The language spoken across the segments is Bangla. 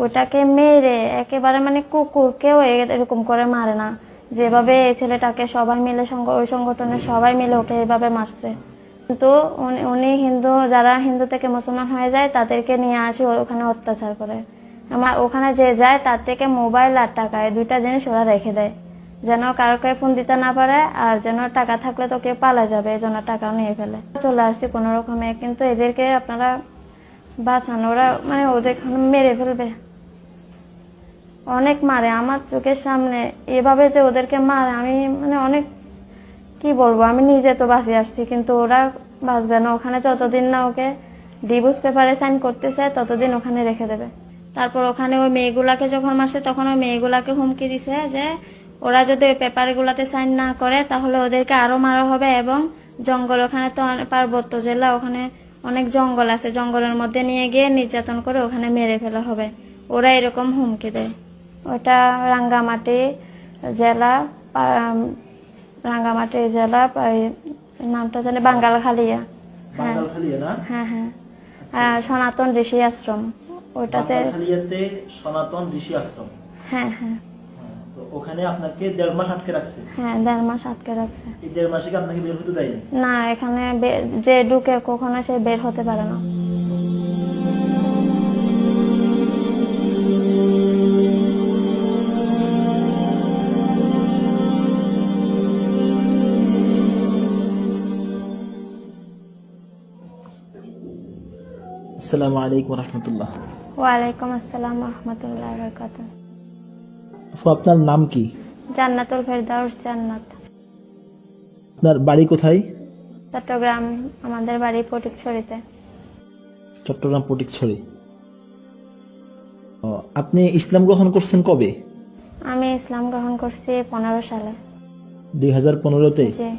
ওটাকে মেরে একেবারে মানে কুকুরকেও এ- এরকম করে মারে না। যেভাবে এই ছেলেটাকে সবাই মিলে ওই সংগঠনের সবাই মিলে ওকে এইভাবে মারছে। কিন্তু উনি হিন্দু, যারা হিন্দু থেকে মুসলমান হয়ে যায়, তাদেরকে নিয়ে আসি ওখানে অত্যাচার করে। আমার ওখানে যে যায়, তার থেকে মোবাইল আর টাকা, এই দুইটা জিনিস ওরা রেখে দেয়। যেন কারোকে ফোন দিতে না পারে, আর যেন টাকা থাকলে তো কেউ পালা যাবে, এই জন্য টাকাও নিয়ে ফেলে। চলে আসছি কোনো রকমে, কিন্তু এদেরকে আপনারা বাঁচান, ওরা মানে ওদের মেরে ফেলবে। অনেক মারে, আমার চোখের সামনে এভাবে যে ওদেরকে মারে, আমি মানে অনেক, কি বলব, আমি নিজে তো বাঁচিয়ে আসছি, কিন্তু ওরা বাঁচবে না। ওখানে যতদিন না ওকে ডিভোর্স পেপারে সাইন করতেছে, ততদিন ওখানে রেখে দেবে। তারপর ওখানে ওই মেয়েগুলাকে যখন মারছে, তখন ওই মেয়েগুলাকে হুমকি দিছে যে, ওরা যদি ওই পেপারগুলোতে সাইন না করে, তাহলে ওদেরকে আরও মারা হবে এবং জঙ্গল, ওখানে তো পার্বত্য জেলা, ওখানে অনেক জঙ্গল আছে। জঙ্গলের মধ্যে নিয়ে গিয়ে নির্যাতন করে ওখানে মেরে ফেলা হবে। ওরা এরকম হুমকি দেয়। ওটা রাঙ্গামাটি জেলা রাঙ্গামাটি জেলা নামটা জানি বাঙ্গালখালিয়া। হ্যাঁ। হ্যাঁ হ্যাঁ। সনাতন ঋষি আশ্রম। ওটাতে সনাতন ঋষি আশ্রম। হ্যাঁ হ্যাঁ। ওখানে আপনাকে দেড় মাস আটকে রাখছে? হ্যাঁ দেড় মাস আটকে রাখছে। এই দেড় মাসে কি আপনাকে বের হতে দেয়নি? না এখানে যে ঢুকে কখনো সে বের হতে পারে না। আসসালামু আলাইকুম রহমতুল্লাহ। ওয়ালাইকুম আসসালাম রহমতুল্লাহ বরকাত আপু আপনার নাম কি? জান্নাতুল ফেরদাউস জান্নাত। আপনার বাড়ি কোথায়? চট্টগ্রাম আমাদের বাড়ি ফটিকছড়িতে চট্টগ্রাম ও, আপনি ইসলাম গ্রহণ করছেন কবে? আমি ইসলাম গ্রহণ করছি পনেরো সালে। দুই হাজার পনেরোতে? জি।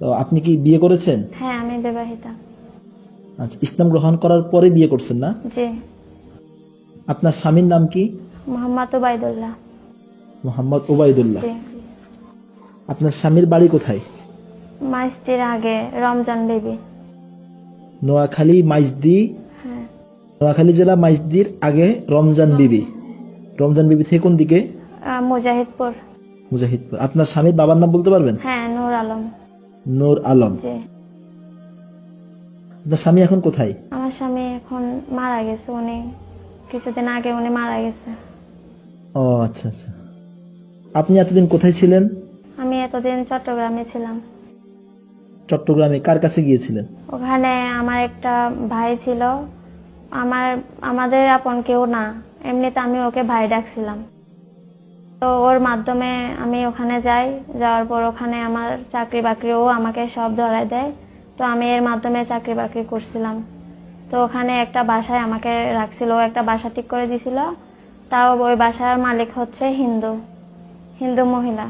তো আপনি কি বিয়ে করেছেন? হ্যাঁ আমি বিবাহিতা। আচ্ছা ইসলাম গ্রহণ করার পরে বিয়ে করছেন না? জি। আপনার স্বামীর নাম কি? মোহাম্মদ মোহাম্মদ আপনার স্বামীর বাড়ি কোথায়? মাইস্তির আগে রমজান বিবি। নোয়াখালী মাইজদি হ্যাঁ। নোয়াখালী জেলা মাইজদির আগে রমজান বিবি। রমজান বিবি থেকে কোন দিকে? মুজাহিদপুর। মুজাহিদপুর। আপনার স্বামীর বাবার নাম বলতে পারবেন? হ্যাঁ নূর আলম। নূর আলম। আপনার স্বামী এখন কোথায়? আমার স্বামী এখন মারা গেছে উনি কিছুদিন আগে উনি মারা গেছে। ও আচ্ছা আচ্ছা। আপনি এতদিন কোথায় ছিলেন? আমি এতদিন চট্টগ্রামে ছিলাম। চট্টগ্রামে কার কাছে গিয়েছিলেন? ওখানে আমার একটা ভাই ছিল। আমার আমাদের আপন কেউ না এমনিতে আমি ওকে ভাই ডাকছিলাম। তো ওর মাধ্যমে আমি ওখানে যাই যাওয়ার পর ওখানে আমার চাকরি বাকরিও আমাকে সব ধরায় দেয়। তো আমি এর মাধ্যমে চাকরি বাকরি করছিলাম। তো ওখানে একটা বাসায় আমাকে রাখছিল একটা বাসা ঠিক করে দিছিল। তাও ওই বাসার মালিক হচ্ছে হিন্দু হিন্দু মহিলা।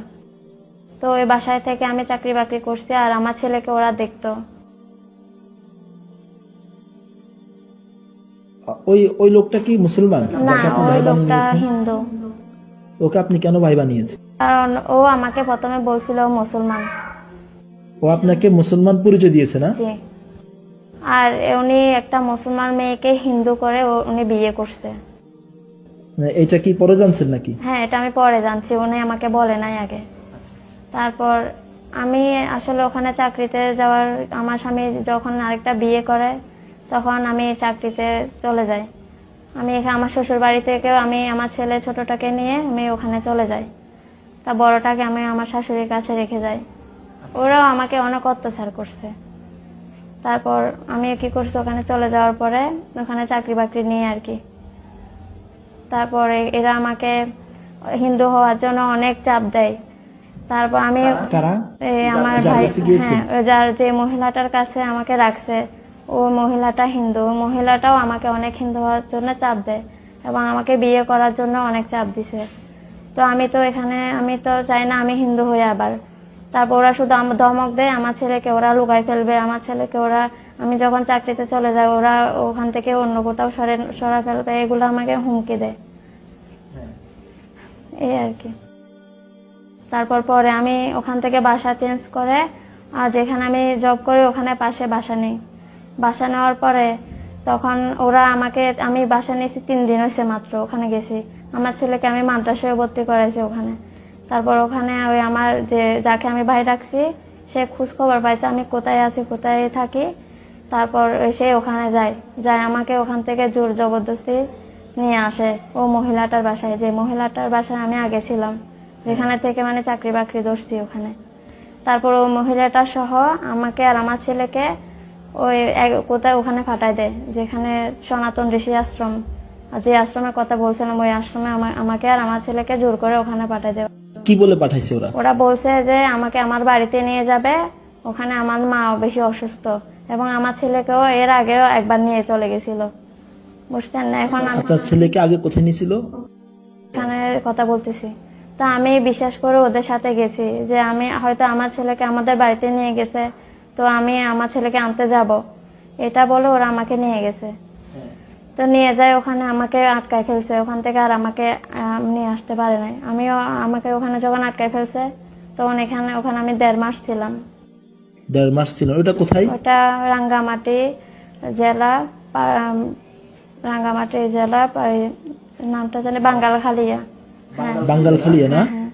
তো ওই বাসায় থেকে আমি চাকরি বাকরি করছি আর আমার ছেলেকে ওরা দেখতো। ওই ওই লোকটা কি মুসলমান? না ওই লোকটা হিন্দু। ওকে আপনি কেন ভাই বানিয়েছেন? কারণ ও আমাকে প্রথমে বলছিল মুসলমান। ও আপনাকে মুসলমান পরিচয় দিয়েছে না? জি। আর উনি একটা মুসলমান মেয়েকে হিন্দু করে ও- উনি বিয়ে করছে। মানে এইটা কি পরে জানছেন নাকি? হ্যাঁ এটা আমি পরে জানছি উনি আমাকে বলে নাই আগে। তারপর আমি আসলে ওখানে চাকরিতে যাওয়ার আমার স্বামী যখন আরেকটা বিয়ে করে তখন আমি চাকরিতে চলে যাই। আমি এখানে আমার শ্বশুর বাড়ি থেকেও আমি আমার ছেলে ছোটটাকে নিয়ে আমি ওখানে চলে যাই। তা বড়টাকে আমি আমার শাশুড়ির কাছে রেখে যাই। ওরাও আমাকে অনেক অত্যাচার করছে। তারপর আমি কি করছি ওখানে চলে যাওয়ার পরে ওখানে চাকরি বাকরি নিয়ে আর কি। তারপরে এরা আমাকে হিন্দু হওয়ার জন্য অনেক চাপ দেয়। তারপর আমি আমার ভাই হ্যাঁ ওই যার যে মহিলাটার কাছে আমাকে রাখছে ও মহিলাটা হিন্দু মহিলাটাও আমাকে অনেক হিন্দু হওয়ার জন্য চাপ দেয় এবং আমাকে বিয়ে করার জন্য অনেক চাপ দিছে। তো আমি তো এখানে আমি তো চাই না আমি হিন্দু হই আবার তারপর ওরা শুধু আমার ধমক দেয় আমার ছেলেকে ওরা লুকাই ফেলবে আমার ছেলেকে ওরা আমি যখন চাকরিতে চলে যাই ওরা ওখান থেকে অন্য কোথাও সরে সরা ফেলবে এগুলো আমাকে হুমকি দেয়। এই আর কি। তারপর পরে আমি ওখান থেকে বাসা চেঞ্জ করে আর যেখানে আমি জব করি ওখানে পাশে বাসা নেই। বাসা নেওয়ার পরে তখন ওরা আমাকে আমি বাসা নিয়েছি তিন দিন হয়েছে মাত্র ওখানে গেছি। আমার ছেলেকে আমি মাদ্রাসায় ভর্তি করাইছি ওখানে। তারপর ওখানে ওই আমার যে, যাকে আমি ভাই রাখছি সে খোঁজ খবর পাইছে, আমি কোথায় আছি, কোথায় থাকি, তারপর সে ওখানে যায়। যায় আমাকে ওখান থেকে জোর জবরদস্তি নিয়ে আসে। ও মহিলাটার বাসায়, যে মহিলাটার বাসায় আমি আগে ছিলাম, যেখানে থেকে মানে চাকরি বাকরি ধরছি ওখানে। তারপর ও মহিলাটা সহ আমাকে আর আমার ছেলেকে ওই কোথায় ওখানে ফাটাই দেয়, যেখানে সনাতন ঋষি আশ্রম। যে আশ্রমের কথা বলছিলাম, ওই আশ্রমে আমা- আমাকে আর আমার ছেলেকে জোর করে ওখানে পাঠাই দেয় কি বলে পাঠাইছে ওরা? ওরা বলছে যে আমাকে আমার বাড়িতে নিয়ে যাবে ওখানে আমার মা বেশি অসুস্থ এবং আমার ছেলেকেও এর আগেও একবার নিয়ে চলে গেছিল। বুঝতেন না এখন আপনার ছেলেকে আগে কোথায় নিয়েছিল এখানে কথা বলতেছি। তা আমি বিশ্বাস করে ওদের সাথে গেছি যে আমি হয়তো আমার ছেলেকে আমাদের বাড়িতে নিয়ে গেছে তো আমি আমার ছেলেকে আনতে যাব। এটা বলে ওরা আমাকে নিয়ে গেছে। তো নিয়ে যায় ওখানে আমাকে আটকায় ফেলছে ওখান থেকে আর আমাকে নিয়ে আসতে পারে নাই। আমিও আমাকে ওখানে যখন আটকায় ফেলছে তখন এখানে ওখানে আমি দেড় মাস ছিলাম। দেড় মাস ছিল। ওটা কোথায়? ওটা রাঙ্গামাটি জেলা রাঙ্গামাটি জেলা নামটা জানি বাঙ্গালখালিয়া। হ্যাঁ। বাঙ্গাল খালিয়া না? হ্যাঁ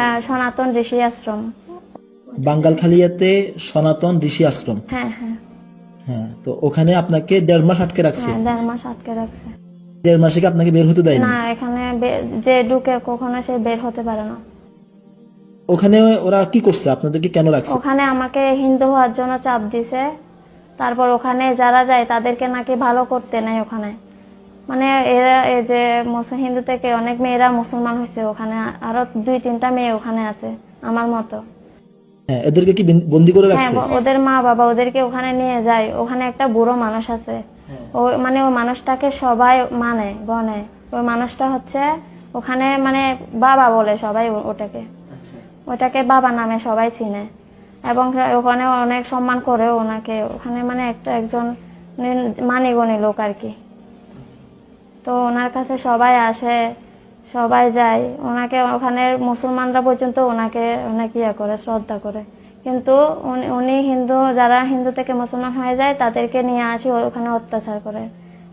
আহ, সনাতন ঋষি আশ্রম। বাঙ্গাল খালিয়াতে সনাতন ঋষি আশ্রম। হ্যাঁ হ্যাঁ। হ্যাঁ তো ওখানে আপনাকে দেড় মাস আটকে রাখছে? হ্যাঁ দেড় মাস আটকে রাখছে। দেড় মাসে কি আপনাকে বের হতে দেয়নি? না এখানে বে- যে ঢুকে কখনো সে বের হতে পারে না। ওখানে ওরা কি করছে? আপনাদেরকে কেন রাখছে? ওখানে আমাকে হিন্দু হওয়ার জন্য চাপ দিছে। তারপর ওখানে যারা যায় তাদেরকে নাকি ভালো করতে নাই ওখানে। মানে এরা এই যে মুসলিম হিন্দু থেকে অনেক মেয়েরা মুসলমান হয়েছে ওখানে। আরও দুই তিনটা মেয়ে ওখানে আছে আমার মতো। হ্যাঁ এদেরকে কি বিন- বন্দি করে হ্যাঁ রাখছে? ওদের মা বাবা ওদেরকে ওখানে নিয়ে যায়। ওখানে একটা বুড়ো মানুষ আছে। ও মানে ওই মানুষটাকে সবাই মানে গনে ওই মানুষটা হচ্ছে ওখানে মানে বাবা বলে সবাই ওটাকে। ওটাকে বাবা নামে সবাই চিনে। এবং ওখানে অনেক সম্মান করে ওনাকে। ওখানে মানে একটা একজন মানিগণী লোক আর কি। তো ওনার কাছে সবাই আসে। সবাই যায়। ওনাকে ওখানে মুসলমানরা পর্যন্ত ওনাকে অনেক ইয়ে করে শ্রদ্ধা করে। কিন্তু উনি- হিন্দু যারা হিন্দু থেকে মুসলমান হয়ে যায় তাদেরকে নিয়ে আসি ওখানে অত্যাচার করে।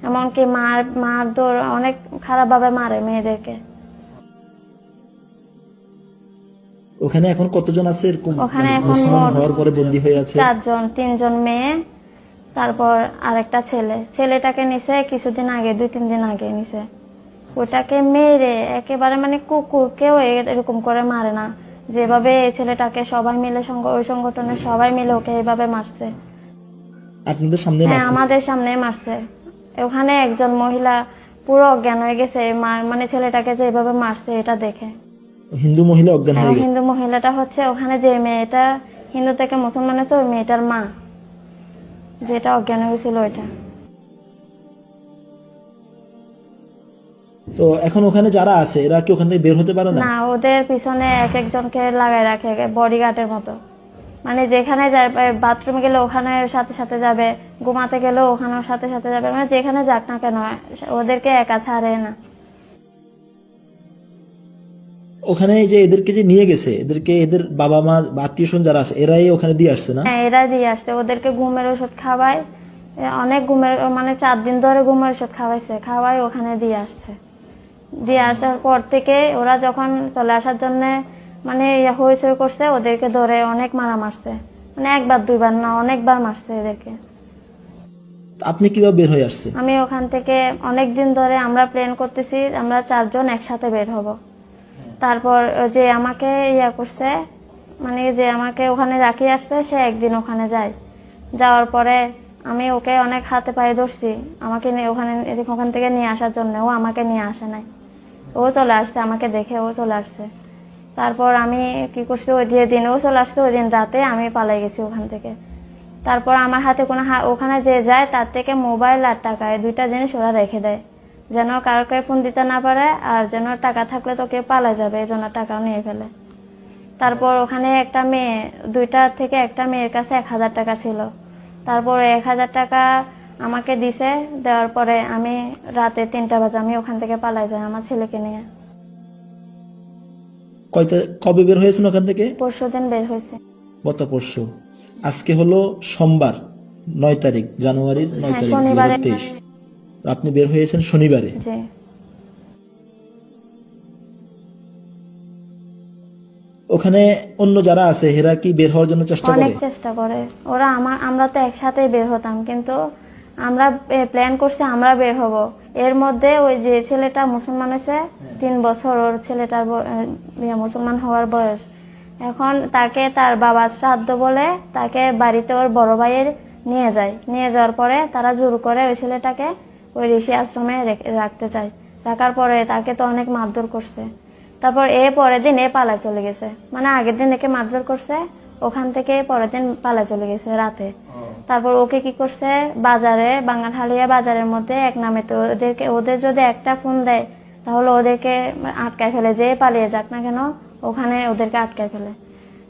এমনকি মার মার দৌড় অনেক খারাপভাবে মারে মেয়েদেরকে। ওখানে এখন কতজন আছে এরকম? ওখানে মানে এখন হওয়ার পরে বন্দি হয়ে আছে? চারজন তিনজন মেয়ে তারপর আরেকটা ছেলে। ছেলেটাকে নিছে কিছুদিন আগে দুই তিন দিন আগে নিছে। ওটাকে মেরে একেবারে মানে কুকুর কেউ এরকম করে মারে না। যেভাবে এই ছেলেটাকে সবাই মিলে ওই সংগঠনের সবাই মিলে ওকে এইভাবে মারছে। আপনাদের সামনে হ্যাঁ আমাদের সামনে মারছে। ওখানে একজন মহিলা পুরো অজ্ঞান হয়ে গেছে মানে ছেলেটাকে যে এভাবে মারছে এটা দেখে। হিন্দু মহিলা অজ্ঞান হয়ে হ্যাঁ, গেছে? হিন্দু মহিলাটা হচ্ছে ওখানে যে মেয়েটা হিন্দু থেকে মুসলমান আছে ওই মেয়েটার মা। যেটা অজ্ঞান হয়েছিল ওইটা। তো এখন ওখানে যারা আছে এরা কি ওখান থেকে বের হতে পারে না? না ওদের পিছনে এক একজনকে লাগাই রাখে বডিগার্ডের মতো। মানে যেখানে যায় বাথরুমে গেলে ওখানে সাথে সাথে যাবে ঘুমাতে গেলেও ওখানেও সাথে সাথে যাবে। মানে যেখানে যাক না কেন ওদেরকে একা ছাড়ে না। ওখানে যে এদেরকে যে নিয়ে গেছে এদেরকে এদের বাবা মা আত্মীয় স্বজন যারা আছে এরাই ওখানে দিয়ে আসছে না? হ্যাঁ এরাই দিয়ে আসছে। ওদেরকে ঘুমের ওষুধ খাওয়ায় অনেক ঘুমের মানে চার দিন ধরে ঘুমের ওষুধ খাওয়াইছে খাওয়াই ওখানে দিয়ে আসছে। দিয়ে আসার পর থেকে ওরা যখন চলে আসার জন্য মানে ইয়ে হইচই করছে ওদেরকে ধরে অনেক মারা মারছে। মানে একবার দুইবার না অনেকবার মারছে এদেরকে। আপনি কীভাবে বের হয়ে আসছে আমি ওখান থেকে অনেক দিন ধরে আমরা প্ল্যান করতেছি আমরা চারজন একসাথে বের হব। তারপর যে আমাকে ইয়া করছে মানে যে আমাকে ওখানে রাখি আসছে সে একদিন ওখানে যায়। যাওয়ার পরে আমি ওকে অনেক হাতে পায়ে ধরছি আমাকে নিয়ে ওখানে ওখান থেকে নিয়ে আসার জন্য ও আমাকে নিয়ে আসে নাই। ও চলে আসছে, আমাকে দেখে ও চলে আসছে। তারপর আমি কি করছি, ওই যে দিন ও চলে আসছে, ওই দিন রাতে আমি পালাই গেছি ওখান থেকে। তারপর আমার হাতে কোনো ওখানে যে যায়, তার থেকে মোবাইল আর টাকা, এই দুইটা জিনিস ওরা রেখে দেয়। যেন কারোকে ফোন দিতে না পারে, আর যেন টাকা থাকলে তো কেউ পালা যাবে, এই জন্য টাকাও নিয়ে ফেলে। তারপর ওখানে একটা মেয়ে, দুইটা থেকে একটা মেয়ের কাছে এক হাজার টাকা ছিল। তারপর এক হাজার টাকা আমাকে দিছে দেওয়ার পরে আমি রাতে তিনটা বাজে আমি ওখান থেকে পালাই যাই আমার ছেলেকে নিয়ে। কয়টা কবে বের হয়েছেন ওখান থেকে? পরশু দিন বের হয়েছে। গত পরশু। আজকে হলো সোমবার নয় তারিখ জানুয়ারির নয় হ্যাঁ, তারিখ তেইশ। আপনি বের হয়েছেন শনিবারে? ওখানে অন্য যারা আছে এরা কি বের হওয়ার জন্য চেষ্টা করে? অনেক চেষ্টা করে। ওরা আমার আমরা তো একসাথে বের হতাম কিন্তু আমরা প্ল্যান করছি আমরা বের হব। এর মধ্যে ওই যে ছেলেটা মুসলমান হয়েছে তিন বছর ওর ছেলেটার ইয়ে, মুসলমান হওয়ার বয়স। এখন তাকে তার বাবা শ্রাদ্ধ বলে তাকে বাড়িতে ওর বড় ভাইয়ের নিয়ে যায়। নিয়ে যাওয়ার পরে তারা জোর করে ওই ছেলেটাকে ওই ঋষি আশ্রমে রাখতে চায়। রাখার পরে তাকে তো অনেক মারধর করছে। তারপর এ পরের দিন এ পালায় চলে গেছে। মানে আগের দিন একে মারধর করছে ওখান থেকে পরের দিন পালায় চলে গেছে রাতে। তারপর ওকে কি করছে? বাজারে বাঙ্গানহালিয়া বাজারের মধ্যে এক নামে তো ওদেরকে, ওদের যদি একটা ফোন দেয়, তাহলে ওদেরকে আটকায় ফেলে, যে পালিয়ে যাক না কেন, ওখানে ওদেরকে আটকায় ফেলে।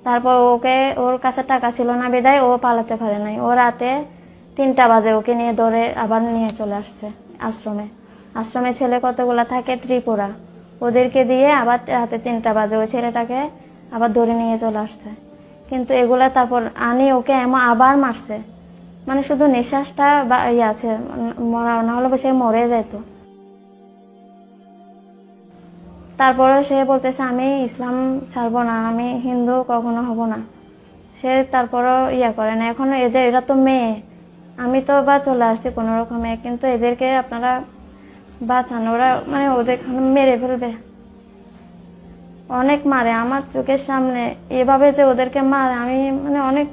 তারপর ওকে, ওর কাছে টাকা ছিল না বিদায়, ও পালাতে পারে নাই। ও রাতে তিনটা বাজে ওকে নিয়ে ধরে আবার নিয়ে চলে আসছে আশ্রমে। আশ্রমে ছেলে কতগুলা থাকে? ত্রিপুরা। ওদেরকে দিয়ে আবার রাতে তিনটা বাজে ওই ছেলেটাকে আবার ধরে নিয়ে চলে আসছে। কিন্তু এগুলা তারপর আনি ওকে এমন আবার মারছে। মানে শুধু নিঃশ্বাসটা বা ইয়ে আছে না হলে সে মরে যেত। তারপরে সে বলতেছে, আমি ইসলাম ছাড়বো না, আমি হিন্দু, কখনো হব না। সে তারপরও ইয়া করে না। এখন এদের, এরা তো মেয়ে। আমি তো বা চলে আসছি কোনো রকমে, কিন্তু এদেরকে আপনারা বাঁচান ওরা মানে ওদের মেরে ফেলবে। অনেক মারে। আমার চোখের সামনে এভাবে যে ওদেরকে মারে, আমি মানে অনেক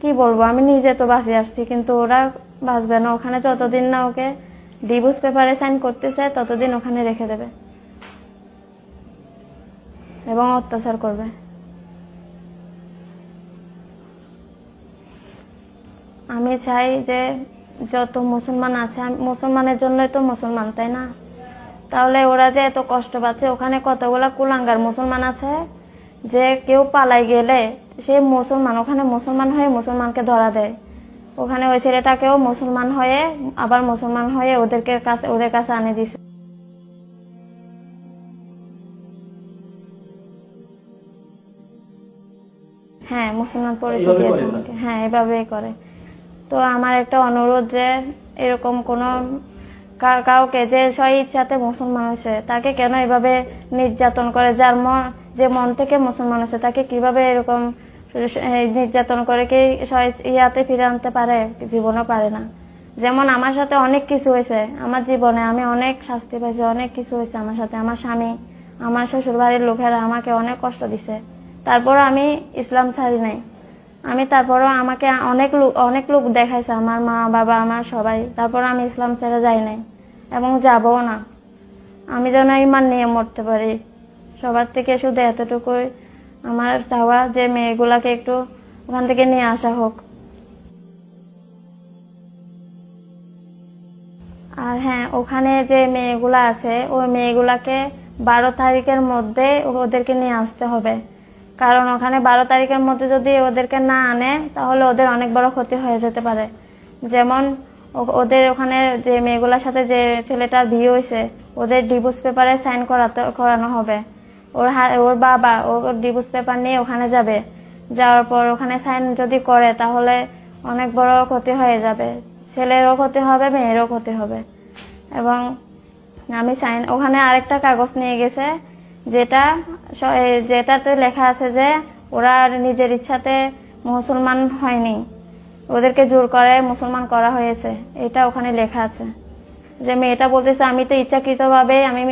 কি বলব, আমি নিজে তো বাঁচে আসছি, কিন্তু ওরা বাঁচবে না। ওখানে যতদিন না ওকে ডিভোর্স পেপারে সাইন করতেছে, ততদিন ওখানে রেখে দেবে। এবং অত্যাচার করবে। আমি চাই যে যত মুসলমান আছে মুসলমানের জন্যই তো মুসলমান, তাই না? তাহলে ওরা যে এত কষ্ট পাচ্ছে, ওখানে কতগুলা কুলাঙ্গার মুসলমান আছে, যে কেউ পালাই গেলে সে মুসলমান ওখানে মুসলমান হয়ে মুসলমানকে ধরা দেয়। ওখানে ওই ছেলেটাকেও মুসলমান হয়ে আবার মুসলমান হয়ে ওদেরকে কাছে ওদের কাছে আনে দিছে। হ্যাঁ মুসলমান পরিচয় দিয়েছে আমাকে হ্যাঁ এভাবেই করে। তো আমার একটা অনুরোধ যে এরকম কোনো কাউকে যে ইচ্ছাতে মুসলমান হয়েছে তাকে কেন এভাবে নির্যাতন করে? যার মন যে মন থেকে মুসলমান হয়েছে তাকে কীভাবে এরকম নির্যাতন করে কি ইয়াতে ফিরে আনতে পারে? জীবনও পারে না। যেমন আমার সাথে অনেক কিছু হয়েছে। আমার জীবনে আমি অনেক শাস্তি পাইছি অনেক কিছু হয়েছে আমার সাথে। আমার স্বামী, আমার শ্বশুর বাড়ির লোকেরা আমাকে অনেক কষ্ট দিছে। তারপর আমি ইসলাম ছাড়ি নাই। আমি তারপরও আমাকে অনেক লোক অনেক লোক দেখাইছে, আমার মা, বাবা, আমার সবাই। তারপর আমি ইসলাম ছেড়ে যাই নাই এবং যাবও না। আমি যেন ইমান নিয়ে মরতে পারি। সবার থেকে শুধু এতটুকুই আমার চাওয়া যে মেয়েগুলাকে একটু ওখান থেকে নিয়ে আসা হোক। আর হ্যাঁ ওখানে যে মেয়েগুলা আছে, ওই মেয়েগুলাকে বারো তারিখের মধ্যে ওদেরকে নিয়ে আসতে হবে। কারণ ওখানে বারো তারিখের মধ্যে যদি ওদেরকে না আনে, তাহলে ওদের অনেক বড় ক্ষতি হয়ে যেতে পারে। যেমন ওদের ওখানে যে মেয়েগুলোর সাথে যে ছেলেটার বিয়ে হয়েছে, ওদের ডিভোর্স পেপারে সাইন করাতে, করানো হবে। ওর ওর বাবা ওর ডিভোর্স পেপার নিয়ে ওখানে যাবে। যাওয়ার পর ওখানে সাইন যদি করে তাহলে অনেক বড় ক্ষতি হয়ে যাবে। ছেলেরও ক্ষতি হবে, মেয়েরও ক্ষতি হবে। এবং আমি সাইন ওখানে আরেকটা কাগজ নিয়ে গেছে যেটা যেটাতে লেখা আছে যে ওরা নিজের ইচ্ছাতে মুসলমান হয়নি। ওদেরকে জোর করে মুসলমান করা হয়েছে। এটা ওখানে লেখা আছে। যে মেয়েটা বলতেছে, আমি তো ইচ্ছাকৃতভাবে, আমি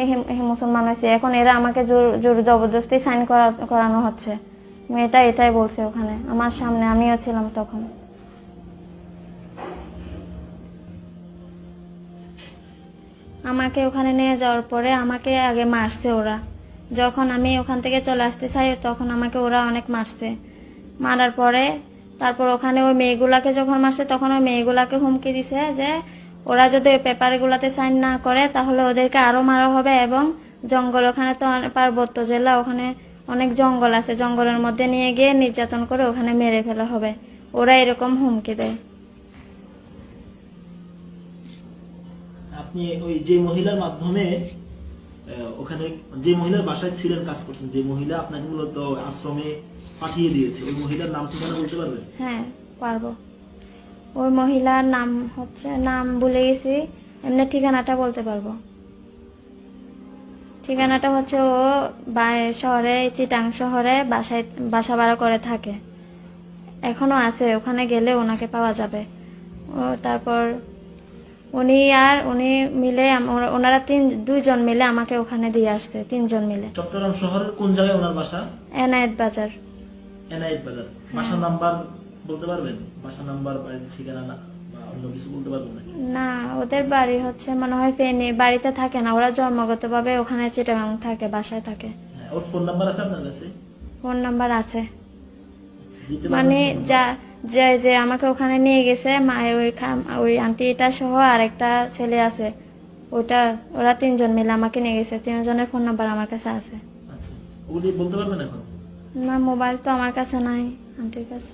মুসলমান হয়েছি। এখন এরা আমাকে জোর জোর জবরদস্তি সাইন করা, করানো হচ্ছে। মেয়েটা এটাই বলছে ওখানে। আমার সামনে আমিও ছিলাম তখন। আমাকে ওখানে নিয়ে যাওয়ার পরে আমাকে আগে মারছে ওরা। যখন আমি ওখান থেকে চলে আসতে চাই, তখন আমাকে ওরা অনেক মারছে। মারার পরে তারপর ওখানে ওই মেয়েগুলাকে যখন মারছে, তখন ওই মেয়েগুলাকে হুমকি দিছে যে ওরা যদি ওই পেপারগুলোতে সাইন না করে তাহলে ওদেরকে আরও মারা হবে এবং জঙ্গল ওখানে তো পার্বত্য জেলা ওখানে অনেক জঙ্গল আছে। জঙ্গলের মধ্যে নিয়ে গিয়ে নির্যাতন করে ওখানে মেরে ফেলা হবে। ওরা এরকম হুমকি দেয়। আপনি ওই যে মহিলার মাধ্যমে ওখানে যে মহিলার বাসায় ছিলেন কাজ করছেন যে মহিলা আপনাকে মূলত আশ্রমে পাঠিয়ে দিয়েছে ওই মহিলার নাম ঠিকানা বলতে পারবেন? হ্যাঁ পারব। ওই মহিলার নাম হচ্ছে নাম ভুলে গেছি এমনি ঠিকানাটা বলতে পারব। ঠিকানাটা হচ্ছে ও শহরে চিটাং শহরে বাসায় বাসা ভাড়া করে থাকে। এখনও আছে ওখানে গেলে ওনাকে পাওয়া যাবে। ও তারপর উনি আর উনি মিলে ওনারা তিন দুইজন মিলে আমাকে ওখানে দিয়ে আসছে তিনজন মিলে। চট্টগ্রাম শহরের কোন জায়গায় ওনার বাসা? এনায়েত বাজার। এনআইট বাজার। বাসা নাম্বার বলতে পারবেন? বাসা নাম্বার বাড়ির ঠিকানা না না ওদের বাড়ি হচ্ছে মনে হয় ফেনি। বাড়িতে থাকে না ওরা জন্মগতভাবে ওখানে চিটাগাং থাকে বাসায় থাকে। হ্যাঁ, ওর ফোন নাম্বার আছে আপনার কাছে? ফোন নাম্বার আছে। মানে যা যে যে আমাকে ওখানে নিয়ে গেছে মা ওই ওই আন্টিটা সহ আরেকটা ছেলে আছে। ওটা ওরা তিনজন মিলে আমাকে নিয়ে গেছে। তিনজনের ফোন নাম্বার আমার কাছে আছে। আচ্ছা আচ্ছা। ওগুলি বলতে পারবেন এখন? না মোবাইল তো আমার কাছে নাই আন্টির কাছে।